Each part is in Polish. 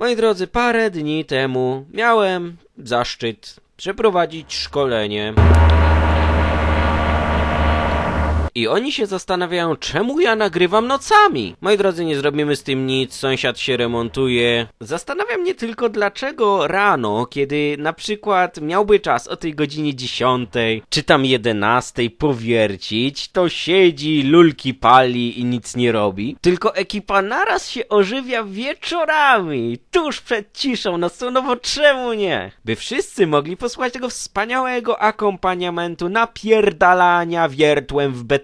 Moi drodzy, parę dni temu miałem zaszczyt przeprowadzić szkolenie. I oni się zastanawiają, czemu ja nagrywam nocami. Moi drodzy, nie zrobimy z tym nic, sąsiad się remontuje. Zastanawia mnie tylko, dlaczego rano, kiedy na przykład miałby czas o tej godzinie 10, czy tam 11 powiercić, to siedzi, lulki pali i nic nie robi. Tylko ekipa naraz się ożywia wieczorami, tuż przed ciszą nocą, no bo czemu nie? By wszyscy mogli posłuchać tego wspaniałego akompaniamentu napierdalania wiertłem w betonie.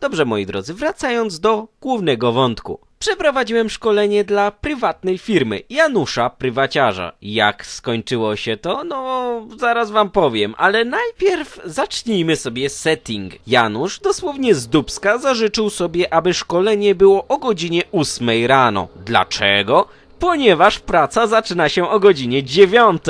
Dobrze, moi drodzy, wracając do głównego wątku. Przeprowadziłem szkolenie dla prywatnej firmy, Janusza Prywaciarza. Jak skończyło się to? No, zaraz wam powiem, ale najpierw zacznijmy sobie setting. Janusz dosłownie z dubska zażyczył sobie, aby szkolenie było o godzinie 8 rano. Dlaczego? Ponieważ praca zaczyna się o godzinie 9.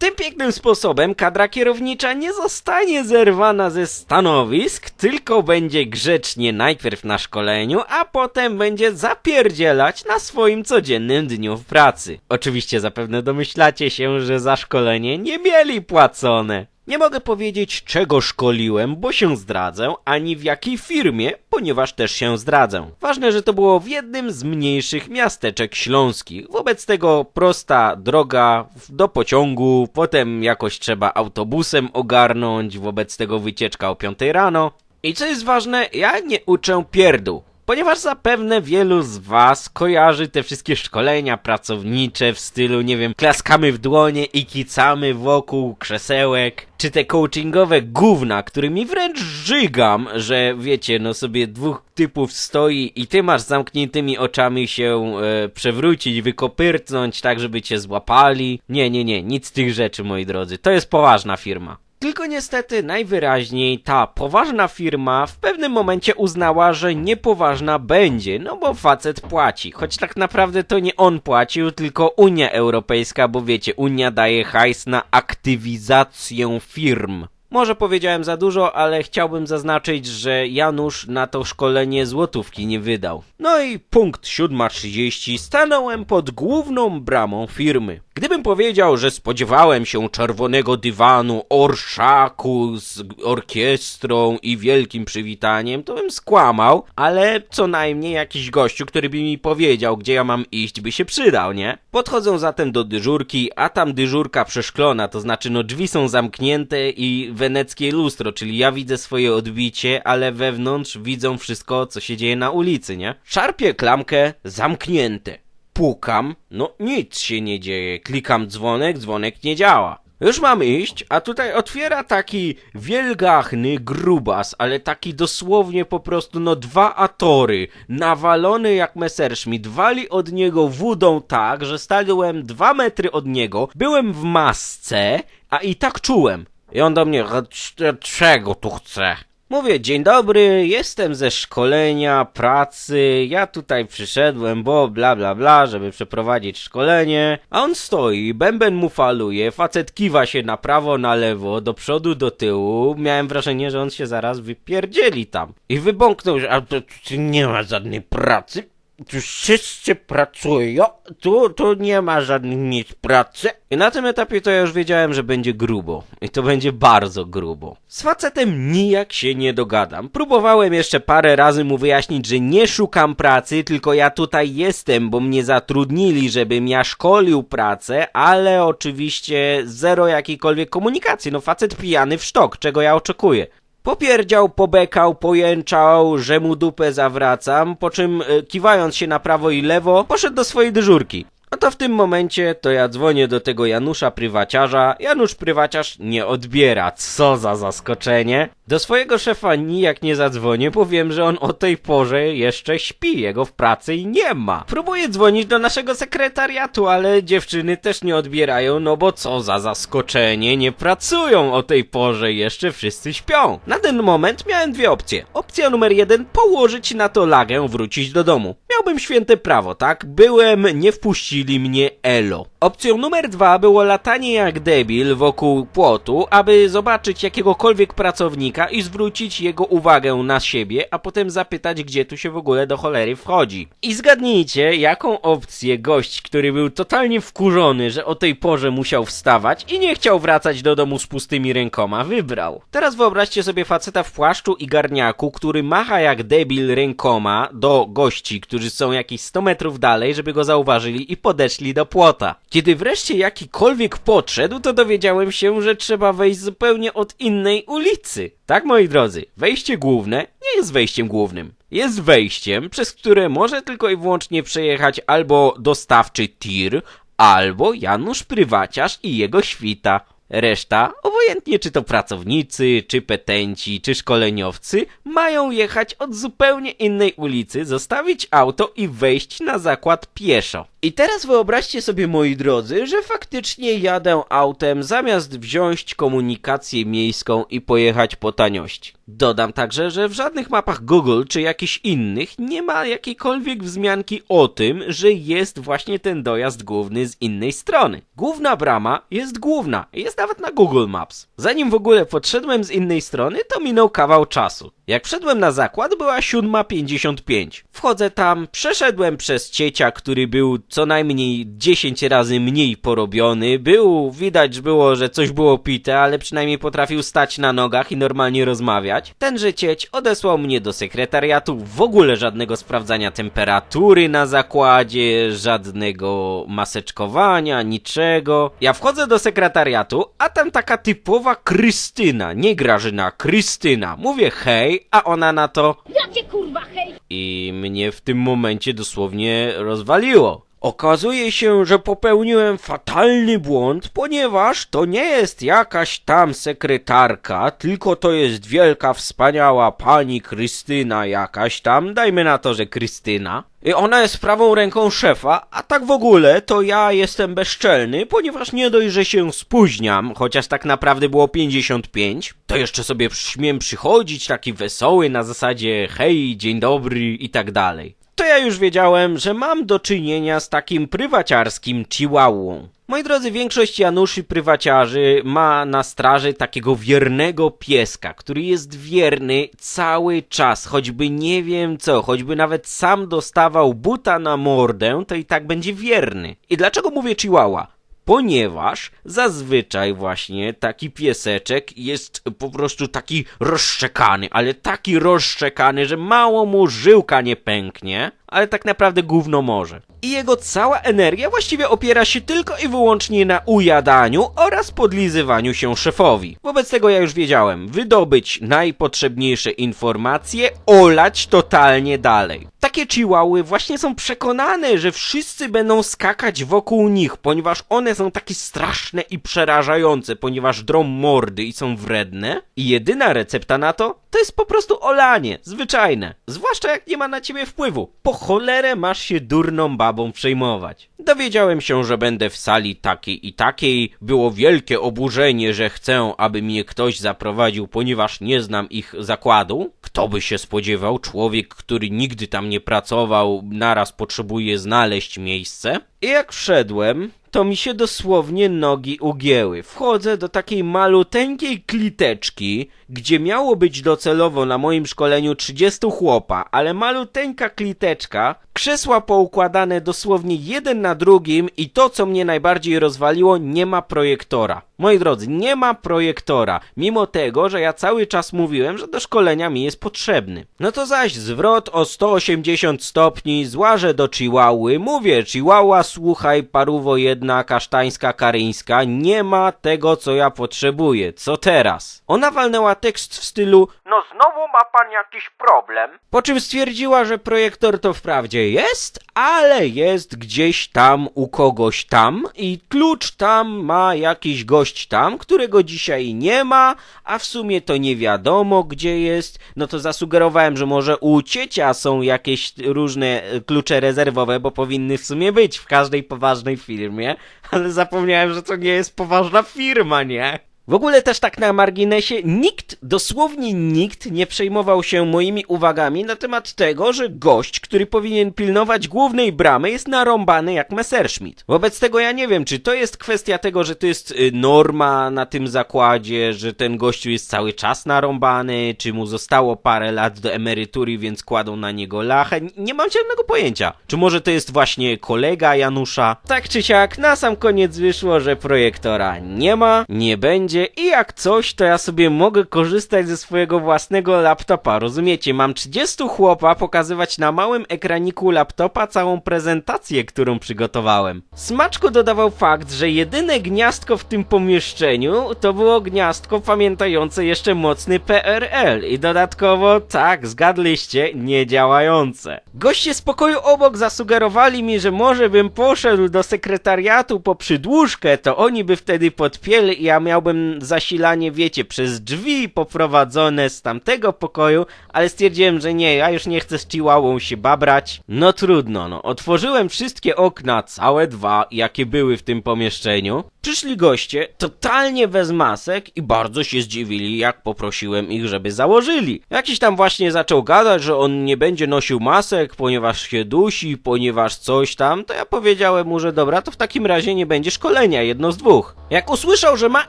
Tym pięknym sposobem kadra kierownicza nie zostanie zerwana ze stanowisk, tylko będzie grzecznie najpierw na szkoleniu, a potem będzie zapierdzielać na swoim codziennym dniu w pracy. Oczywiście zapewne domyślacie się, że za szkolenie nie mieli płacone. Nie mogę powiedzieć czego szkoliłem, bo się zdradzę, ani w jakiej firmie, ponieważ też się zdradzę. Ważne, że to było w jednym z mniejszych miasteczek śląskich. Wobec tego prosta droga do pociągu, potem jakoś trzeba autobusem ogarnąć, wobec tego wycieczka o 5 rano. I co jest ważne, ja nie uczę pierdół. Ponieważ zapewne wielu z was kojarzy te wszystkie szkolenia pracownicze w stylu, nie wiem, klaskamy w dłonie i kicamy wokół krzesełek, czy te coachingowe gówna, którymi wręcz żygam, że wiecie, no sobie dwóch typów stoi i ty masz zamkniętymi oczami się e, przewrócić, wykopyrtnąć tak, żeby cię złapali. Nie, nie, nie, nic z tych rzeczy, moi drodzy. To jest poważna firma. Tylko niestety najwyraźniej ta poważna firma w pewnym momencie uznała, że niepoważna będzie, no bo facet płaci. Choć tak naprawdę to nie on płacił, tylko Unia Europejska, bo wiecie, Unia daje hajs na aktywizację firm. Może powiedziałem za dużo, ale chciałbym zaznaczyć, że Janusz na to szkolenie złotówki nie wydał. No i punkt 7.30 stanąłem pod główną bramą firmy. Gdybym powiedział, że spodziewałem się czerwonego dywanu, orszaku z orkiestrą i wielkim przywitaniem, to bym skłamał, ale co najmniej jakiś gościu, który by mi powiedział, gdzie ja mam iść, by się przydał, nie? Podchodzą zatem do dyżurki, a tam dyżurka przeszklona, to znaczy no drzwi są zamknięte i weneckie lustro, czyli ja widzę swoje odbicie, ale wewnątrz widzą wszystko, co się dzieje na ulicy, nie? Szarpię klamkę, zamknięte. Pukam, no nic się nie dzieje. Klikam dzwonek, dzwonek nie działa. Już mam iść, a tutaj otwiera taki wielgachny grubas, ale taki dosłownie po prostu no dwa atory, nawalony jak Messerschmitt, wali od niego wódą tak, że stałem dwa metry od niego, byłem w masce, a i tak czułem. I on do mnie, "A c- czego tu chce? Mówię, dzień dobry, jestem ze szkolenia, pracy, ja tutaj przyszedłem, bo bla bla bla, żeby przeprowadzić szkolenie. A on stoi, bęben mu faluje, facet kiwa się na prawo, na lewo, do przodu, do tyłu. Miałem wrażenie, że on się zaraz wypierdzieli tam. I wybąknął, że a to, tu nie ma żadnej pracy. Tu wszyscy pracują, tu, tu nie ma żadnej nic pracy. I na tym etapie to ja już wiedziałem, że będzie grubo. I to będzie bardzo grubo. Z facetem nijak się nie dogadam. Próbowałem jeszcze parę razy mu wyjaśnić, że nie szukam pracy, tylko ja tutaj jestem, bo mnie zatrudnili, żebym ja szkolił pracę, ale oczywiście zero jakiejkolwiek komunikacji. No facet pijany w sztok, czego ja oczekuję. Popierdział, pobekał, pojęczał, że mu dupę zawracam, po czym e, kiwając się na prawo i lewo, poszedł do swojej dyżurki. No to w tym momencie to ja dzwonię do tego Janusza Prywaciarza. Janusz Prywaciarz nie odbiera. Co za zaskoczenie. Do swojego szefa nijak nie zadzwonię, bo wiem, że on o tej porze jeszcze śpi. Jego w pracy i nie ma. Próbuję dzwonić do naszego sekretariatu, ale dziewczyny też nie odbierają, no bo co za zaskoczenie. Nie pracują o tej porze, jeszcze wszyscy śpią. Na ten moment miałem dwie opcje. Opcja numer jeden, położyć na to lagę, wrócić do domu. Miałbym święte prawo, tak? Byłem, nie wpuścili mnie elo. Opcją numer dwa było latanie jak debil wokół płotu, aby zobaczyć jakiegokolwiek pracownika Franka i zwrócić jego uwagę na siebie, a potem zapytać, gdzie tu się w ogóle do cholery wchodzi. I zgadnijcie, jaką opcję gość, który był totalnie wkurzony, że o tej porze musiał wstawać i nie chciał wracać do domu z pustymi rękoma, wybrał. Teraz wyobraźcie sobie faceta w płaszczu i garniaku, który macha jak debil rękoma do gości, którzy są jakieś 100 metrów dalej, żeby go zauważyli i podeszli do płota. Kiedy wreszcie jakikolwiek podszedł, to dowiedziałem się, że trzeba wejść zupełnie od innej ulicy. Tak, moi drodzy, wejście główne nie jest wejściem głównym. Jest wejściem, przez które może tylko i wyłącznie przejechać albo dostawczy tir, albo Janusz Prywaciarz i jego świta. Reszta, obojętnie czy to pracownicy, czy petenci, czy szkoleniowcy, mają jechać od zupełnie innej ulicy, zostawić auto i wejść na zakład pieszo. I teraz wyobraźcie sobie, moi drodzy, że faktycznie jadę autem zamiast wziąć komunikację miejską i pojechać po taniości. Dodam także, że w żadnych mapach Google czy jakichś innych nie ma jakiejkolwiek wzmianki o tym, że jest właśnie ten dojazd główny z innej strony. Główna brama jest główna, jest nawet na Google Maps. Zanim w ogóle podszedłem z innej strony, to minął kawał czasu. Jak wszedłem na zakład, była 7.55. Wchodzę tam, przeszedłem przez ciecia, który był co najmniej 10 razy mniej porobiony. Był, widać było, że coś było pite, ale przynajmniej potrafił stać na nogach i normalnie rozmawiać. Tenże cieć odesłał mnie do sekretariatu, w ogóle żadnego sprawdzania temperatury na zakładzie, żadnego maseczkowania, niczego. Ja wchodzę do sekretariatu, a tam taka typowa Krystyna, nie Grażyna, Krystyna. Mówię hej, a ona na to Jakie kurwa hej! i mnie w tym momencie dosłownie rozwaliło. Okazuje się, że popełniłem fatalny błąd, ponieważ to nie jest jakaś tam sekretarka, tylko to jest wielka, wspaniała pani Krystyna jakaś tam, dajmy na to, że Krystyna. I ona jest prawą ręką szefa, a tak w ogóle to ja jestem bezczelny, ponieważ nie dość, że się spóźniam, chociaż tak naprawdę było 55, to jeszcze sobie śmiem przychodzić taki wesoły na zasadzie hej, dzień dobry i tak dalej to ja już wiedziałem, że mam do czynienia z takim prywaciarskim chihuahuą. Moi drodzy, większość Januszy prywaciarzy ma na straży takiego wiernego pieska, który jest wierny cały czas, choćby nie wiem co, choćby nawet sam dostawał buta na mordę, to i tak będzie wierny. I dlaczego mówię chihuahua? Ponieważ zazwyczaj właśnie taki pieseczek jest po prostu taki rozszczekany, ale taki rozszczekany, że mało mu żyłka nie pęknie, ale tak naprawdę gówno może. I jego cała energia właściwie opiera się tylko i wyłącznie na ujadaniu oraz podlizywaniu się szefowi. Wobec tego ja już wiedziałem, wydobyć najpotrzebniejsze informacje, olać totalnie dalej. Takie chihuahuy właśnie są przekonane, że wszyscy będą skakać wokół nich, ponieważ one są takie straszne i przerażające, ponieważ drą mordy i są wredne. I jedyna recepta na to, to jest po prostu olanie, zwyczajne. Zwłaszcza jak nie ma na ciebie wpływu. Po cholerę masz się durną babą przejmować. Dowiedziałem się, że będę w sali takiej i takiej. Było wielkie oburzenie, że chcę, aby mnie ktoś zaprowadził, ponieważ nie znam ich zakładu. Kto by się spodziewał, człowiek, który nigdy tam nie pracował, naraz potrzebuje znaleźć miejsce. I jak wszedłem, to mi się dosłownie nogi ugięły. Wchodzę do takiej maluteńkiej kliteczki, gdzie miało być docelowo na moim szkoleniu 30 chłopa, ale maluteńka kliteczka, krzesła poukładane dosłownie jeden na drugim i to, co mnie najbardziej rozwaliło, nie ma projektora. Moi drodzy, nie ma projektora, mimo tego, że ja cały czas mówiłem, że do szkolenia mi jest potrzebny. No to zaś zwrot o 180 stopni, złażę do Chihuahui, mówię, Chihuahua, słuchaj, paruwo jedna, kasztańska, karyńska, nie ma tego, co ja potrzebuję, co teraz? Ona walnęła tekst w stylu, no znowu ma pan jakiś problem? Po czym stwierdziła, że projektor to wprawdzie jest, ale jest gdzieś tam u kogoś tam i klucz tam ma jakiś gość tam, którego dzisiaj nie ma, a w sumie to nie wiadomo gdzie jest. No to zasugerowałem, że może u ciecia są jakieś różne e, klucze rezerwowe, bo powinny w sumie być w każdej poważnej firmie, ale zapomniałem, że to nie jest poważna firma, nie? W ogóle też tak na marginesie, nikt, dosłownie nikt nie przejmował się moimi uwagami na temat tego, że gość, który powinien pilnować głównej bramy jest narąbany jak Messerschmitt. Wobec tego ja nie wiem, czy to jest kwestia tego, że to jest y, norma na tym zakładzie, że ten gościu jest cały czas narąbany, czy mu zostało parę lat do emerytury, więc kładą na niego lachę. Nie mam zielonego pojęcia. Czy może to jest właśnie kolega Janusza? Tak czy siak, na sam koniec wyszło, że projektora nie ma, nie będzie i jak coś, to ja sobie mogę korzystać ze swojego własnego laptopa. Rozumiecie? Mam 30 chłopa pokazywać na małym ekraniku laptopa całą prezentację, którą przygotowałem. Smaczku dodawał fakt, że jedyne gniazdko w tym pomieszczeniu to było gniazdko pamiętające jeszcze mocny PRL i dodatkowo, tak, zgadliście, niedziałające. Goście z pokoju obok zasugerowali mi, że może bym poszedł do sekretariatu po przydłużkę, to oni by wtedy podpięli i ja miałbym zasilanie, wiecie, przez drzwi poprowadzone z tamtego pokoju, ale stwierdziłem, że nie, ja już nie chcę z chihuahuą się babrać. No trudno, no. Otworzyłem wszystkie okna, całe dwa, jakie były w tym pomieszczeniu. Przyszli goście, totalnie bez masek i bardzo się zdziwili, jak poprosiłem ich, żeby założyli. Jakiś tam właśnie zaczął gadać, że on nie będzie nosił masek, ponieważ się dusi, ponieważ coś tam, to ja powiedziałem mu, że dobra, to w takim razie nie będzie szkolenia, jedno z dwóch. Jak usłyszał, że ma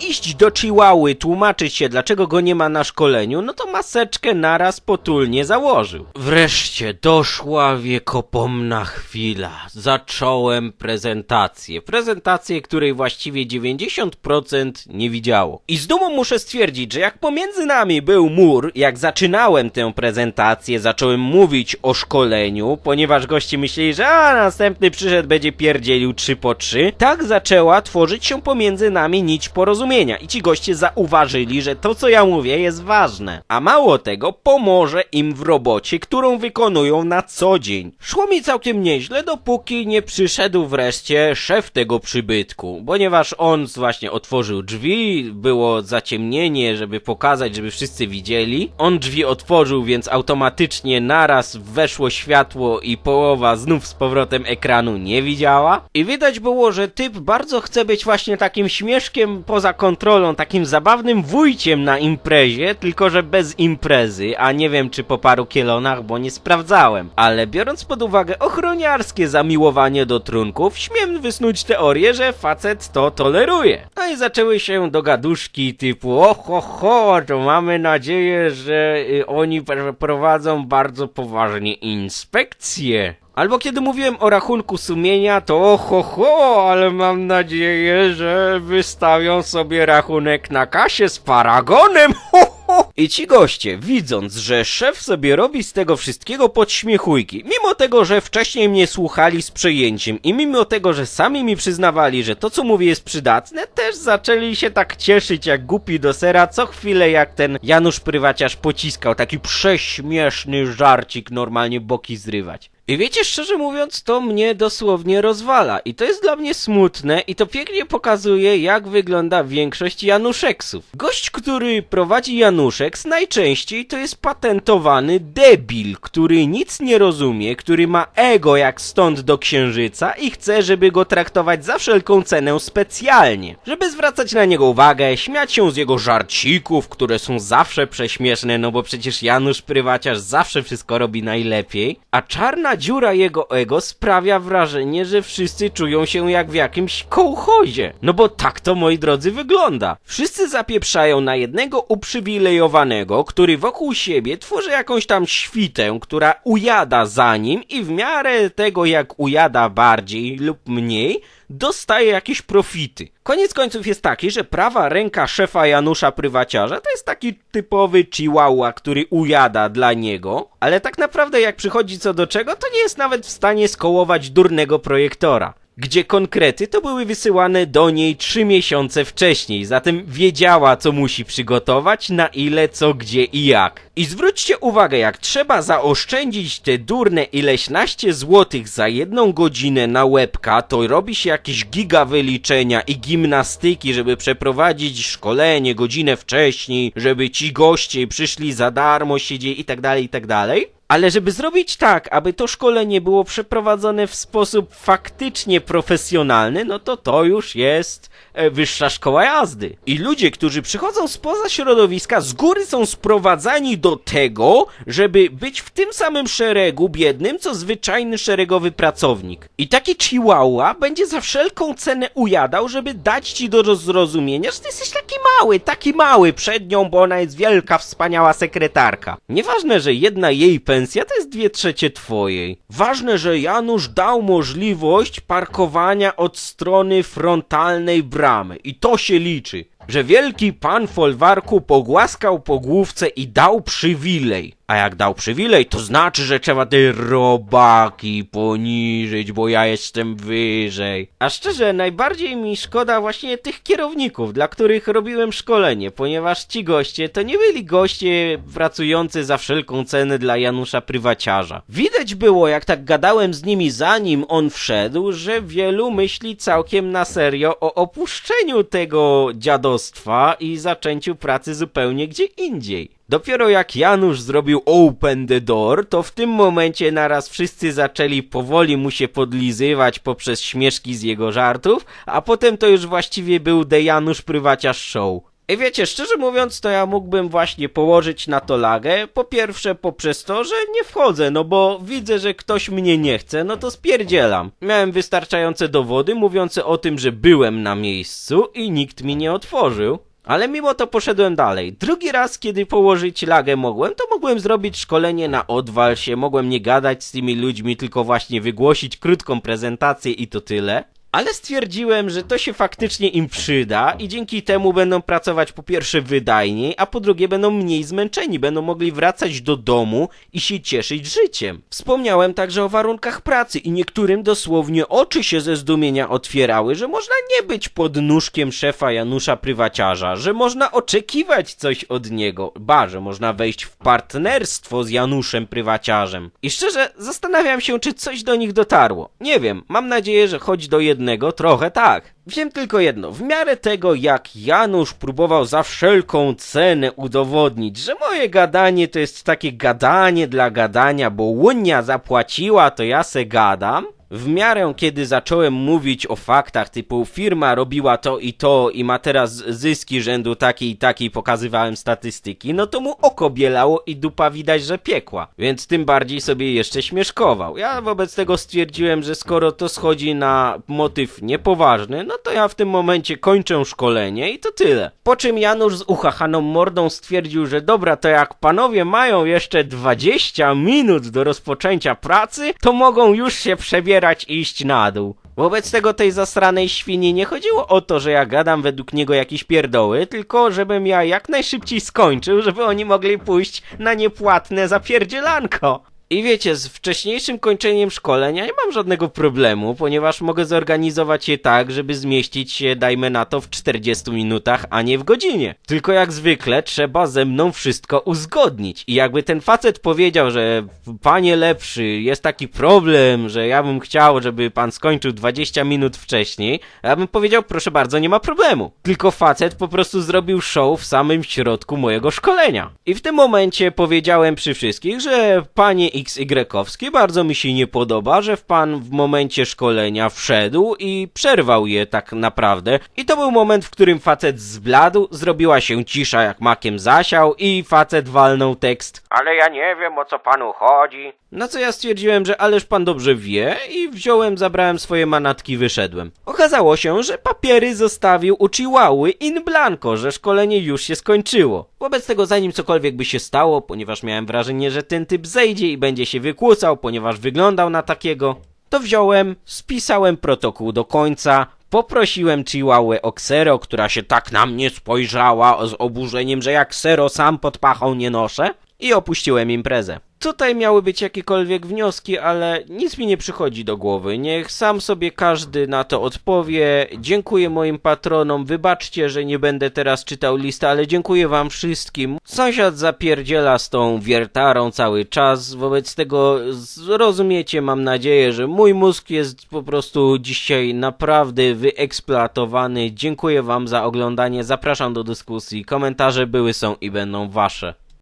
iść do Chihuahy, tłumaczyć się, dlaczego go nie ma na szkoleniu, no to maseczkę naraz potulnie założył. Wreszcie doszła wiekopomna chwila. Zacząłem prezentację. Prezentację, której właściwie 90% nie widziało. I z dumą muszę stwierdzić, że jak pomiędzy nami był mur, jak zaczynałem tę prezentację, zacząłem mówić o szkoleniu, ponieważ goście myśleli, że a następny przyszedł będzie pierdzielił 3 po 3, tak zaczęła tworzyć się pomiędzy nami nić porozumienia i ci goście zauważyli, że to co ja mówię jest ważne. A mało tego, pomoże im w robocie, którą wykonują na co dzień. Szło mi całkiem nieźle, dopóki nie przyszedł wreszcie szef tego przybytku, ponieważ on właśnie otworzył drzwi, było zaciemnienie, żeby pokazać, żeby wszyscy widzieli. On drzwi otworzył, więc automatycznie naraz weszło światło i połowa znów z powrotem ekranu nie widziała. I widać było, że typ bardzo chce być właśnie takim śmieszkiem poza kontrolą, takim zabawnym wujciem na imprezie, tylko że bez imprezy, a nie wiem czy po paru kielonach, bo nie sprawdzałem. Ale biorąc pod uwagę ochroniarskie zamiłowanie do trunków, śmiem wysnuć teorię, że facet to toleruje. No i zaczęły się dogaduszki typu oho ho, to mamy nadzieję, że y, oni prowadzą bardzo poważnie inspekcje. Albo kiedy mówiłem o rachunku sumienia, to oho ho, ale mam nadzieję, że wystawią sobie rachunek na kasie z paragonem. Ho. I ci goście, widząc, że szef sobie robi z tego wszystkiego podśmiechujki, mimo tego, że wcześniej mnie słuchali z przejęciem i mimo tego, że sami mi przyznawali, że to co mówię jest przydatne, też zaczęli się tak cieszyć jak głupi do sera, co chwilę jak ten Janusz Prywaciarz pociskał taki prześmieszny żarcik, normalnie boki zrywać. I wiecie, szczerze mówiąc, to mnie dosłownie rozwala. I to jest dla mnie smutne i to pięknie pokazuje, jak wygląda większość Januszeksów. Gość, który prowadzi Januszeks, najczęściej to jest patentowany debil, który nic nie rozumie, który ma ego jak stąd do księżyca i chce, żeby go traktować za wszelką cenę specjalnie. Żeby zwracać na niego uwagę, śmiać się z jego żarcików, które są zawsze prześmieszne, no bo przecież Janusz Prywaciarz zawsze wszystko robi najlepiej, a czarna dziura jego ego sprawia wrażenie, że wszyscy czują się jak w jakimś kołchozie. No bo tak to, moi drodzy, wygląda. Wszyscy zapieprzają na jednego uprzywilejowanego, który wokół siebie tworzy jakąś tam świtę, która ujada za nim i w miarę tego, jak ujada bardziej lub mniej, dostaje jakieś profity. Koniec końców jest taki, że prawa ręka szefa Janusza Prywaciarza to jest taki typowy chihuahua, który ujada dla niego, ale tak naprawdę jak przychodzi co do czego, to nie jest nawet w stanie skołować durnego projektora. Gdzie konkrety to były wysyłane do niej trzy miesiące wcześniej, zatem wiedziała co musi przygotować, na ile, co, gdzie i jak. I zwróćcie uwagę, jak trzeba zaoszczędzić te durne ileśnaście złotych za jedną godzinę na łebka, to robi się jakieś giga wyliczenia i gimnastyki, żeby przeprowadzić szkolenie godzinę wcześniej, żeby ci goście przyszli za darmo, siedzieli i tak dalej, i tak dalej. Ale żeby zrobić tak, aby to szkolenie było przeprowadzone w sposób faktycznie profesjonalny, no to to już jest e, wyższa szkoła jazdy. I ludzie, którzy przychodzą spoza środowiska, z góry są sprowadzani do tego, żeby być w tym samym szeregu biednym, co zwyczajny szeregowy pracownik. I taki chihuahua będzie za wszelką cenę ujadał, żeby dać ci do zrozumienia, że ty jesteś taki mały, taki mały przed nią, bo ona jest wielka, wspaniała sekretarka. Nieważne, że jedna jej pensja to jest dwie trzecie twojej. Ważne, że Janusz dał możliwość parkowania od strony frontalnej bramy. I to się liczy. Że wielki pan folwarku pogłaskał po główce i dał przywilej. A jak dał przywilej, to znaczy, że trzeba te robaki poniżyć, bo ja jestem wyżej. A szczerze, najbardziej mi szkoda właśnie tych kierowników, dla których robiłem szkolenie, ponieważ ci goście to nie byli goście pracujący za wszelką cenę dla Janusza Prywaciarza. Widać było, jak tak gadałem z nimi zanim on wszedł, że wielu myśli całkiem na serio o opuszczeniu tego dziadostwa i zaczęciu pracy zupełnie gdzie indziej. Dopiero jak Janusz zrobił open the door, to w tym momencie naraz wszyscy zaczęli powoli mu się podlizywać poprzez śmieszki z jego żartów, a potem to już właściwie był The Janusz Prywaciarz Show. I wiecie, szczerze mówiąc, to ja mógłbym właśnie położyć na to lagę. Po pierwsze poprzez to, że nie wchodzę, no bo widzę, że ktoś mnie nie chce, no to spierdzielam. Miałem wystarczające dowody mówiące o tym, że byłem na miejscu i nikt mi nie otworzył. Ale mimo to poszedłem dalej. Drugi raz, kiedy położyć lagę mogłem, to mogłem zrobić szkolenie na odwal się, mogłem nie gadać z tymi ludźmi, tylko właśnie wygłosić krótką prezentację i to tyle. Ale stwierdziłem, że to się faktycznie im przyda i dzięki temu będą pracować po pierwsze wydajniej, a po drugie będą mniej zmęczeni, będą mogli wracać do domu i się cieszyć życiem. Wspomniałem także o warunkach pracy i niektórym dosłownie oczy się ze zdumienia otwierały, że można nie być pod nóżkiem szefa Janusza Prywaciarza, że można oczekiwać coś od niego, ba, że można wejść w partnerstwo z Januszem Prywaciarzem. I szczerze zastanawiam się, czy coś do nich dotarło. Nie wiem, mam nadzieję, że choć do jednego trochę tak. Wiem tylko jedno, w miarę tego jak Janusz próbował za wszelką cenę udowodnić, że moje gadanie to jest takie gadanie dla gadania, bo Łunia zapłaciła, to ja se gadam, w miarę kiedy zacząłem mówić o faktach typu firma robiła to i to i ma teraz zyski rzędu taki i taki pokazywałem statystyki, no to mu oko bielało i dupa widać, że piekła. Więc tym bardziej sobie jeszcze śmieszkował. Ja wobec tego stwierdziłem, że skoro to schodzi na motyw niepoważny, no to ja w tym momencie kończę szkolenie i to tyle. Po czym Janusz z uchachaną mordą stwierdził, że dobra, to jak panowie mają jeszcze 20 minut do rozpoczęcia pracy, to mogą już się przebierać i iść na dół. Wobec tego tej zasranej świni nie chodziło o to, że ja gadam według niego jakieś pierdoły, tylko żebym ja jak najszybciej skończył, żeby oni mogli pójść na niepłatne zapierdzielanko. I wiecie, z wcześniejszym kończeniem szkolenia nie mam żadnego problemu, ponieważ mogę zorganizować je tak, żeby zmieścić się, dajmy na to, w 40 minutach, a nie w godzinie. Tylko jak zwykle trzeba ze mną wszystko uzgodnić. I jakby ten facet powiedział, że panie lepszy, jest taki problem, że ja bym chciał, żeby pan skończył 20 minut wcześniej, ja bym powiedział, proszę bardzo, nie ma problemu. Tylko facet po prostu zrobił show w samym środku mojego szkolenia. I w tym momencie powiedziałem przy wszystkich, że panie XY-owski bardzo mi się nie podoba, że w pan w momencie szkolenia wszedł i przerwał je tak naprawdę. I to był moment, w którym facet zbladł, zrobiła się cisza jak makiem zasiał i facet walnął tekst. Ale ja nie wiem o co panu chodzi. Na co ja stwierdziłem, że ależ pan dobrze wie i wziąłem, zabrałem swoje manatki wyszedłem. Okazało się, że papiery zostawił u Chihuahui in blanco, że szkolenie już się skończyło. Wobec tego zanim cokolwiek by się stało, ponieważ miałem wrażenie, że ten typ zejdzie i będzie się wykłócał, ponieważ wyglądał na takiego, to wziąłem, spisałem protokół do końca, Poprosiłem Chihuahuę o ksero, która się tak na mnie spojrzała z oburzeniem, że jak ksero sam pod pachą nie noszę i opuściłem imprezę. Tutaj miały być jakiekolwiek wnioski, ale nic mi nie przychodzi do głowy. Niech sam sobie każdy na to odpowie. Dziękuję moim patronom. Wybaczcie, że nie będę teraz czytał listy, ale dziękuję wam wszystkim. Sąsiad zapierdziela z tą wiertarą cały czas. Wobec tego zrozumiecie, mam nadzieję, że mój mózg jest po prostu dzisiaj naprawdę wyeksploatowany. Dziękuję wam za oglądanie. Zapraszam do dyskusji. Komentarze były, są i będą wasze.